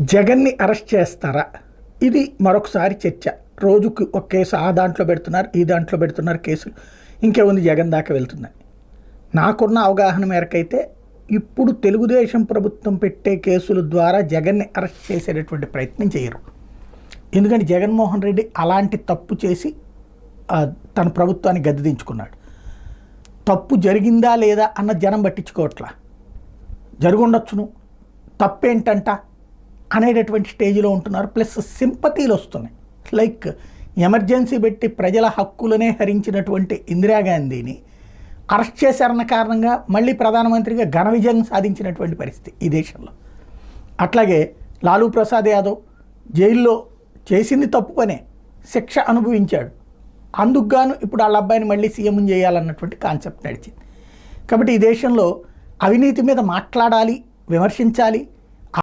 జగన్ని అరెస్ట్ చేస్తారా? ఇది మరొకసారి చర్చ. రోజుకు ఒక కేసు ఆ దాంట్లో పెడుతున్నారు ఈ దాంట్లో పెడుతున్నారు కేసులు. ఇంకేముంది జగన్ దాకా వెళ్తున్నాయి నాకున్న అవగాహన మేరకైతే ఇప్పుడు తెలుగుదేశం ప్రభుత్వం పెట్టే కేసుల ద్వారా జగన్ని అరెస్ట్ చేసేటటువంటి ప్రయత్నం చేయరు. ఎందుకంటే జగన్మోహన్ రెడ్డి అలాంటి తప్పు చేసి తన ప్రభుత్వాన్ని గద్దెదించుకున్నాడు తప్పు జరిగిందా లేదా అన్న జనం పట్టించుకోవట్లా. జరుగుండొచ్చును. తప్పేంటంట? అనేటటువంటి స్టేజ్లో ఉంటున్నారు. ప్లస్ సింపతీలు వస్తున్నాయి. లైక్ ఎమర్జెన్సీ పెట్టి ప్రజల హక్కులనే హరించినటువంటి ఇందిరాగాంధీని అరెస్ట్ చేశారన్న కారణంగా మళ్ళీ ప్రధానమంత్రిగా ఘన విజయం సాధించినటువంటి పరిస్థితి ఈ దేశంలో. అట్లాగే లాలూ ప్రసాద్ యాదవ్ జైల్లో చేసింది తప్పు పనే శిక్ష అనుభవించాడు. అందుకుగాను ఇప్పుడు వాళ్ళ అబ్బాయిని మళ్ళీ సీఎం చేయాలన్నటువంటి కాన్సెప్ట్ నడిచింది. కాబట్టి ఈ దేశంలో అవినీతి మీద మాట్లాడాలి విమర్శించాలి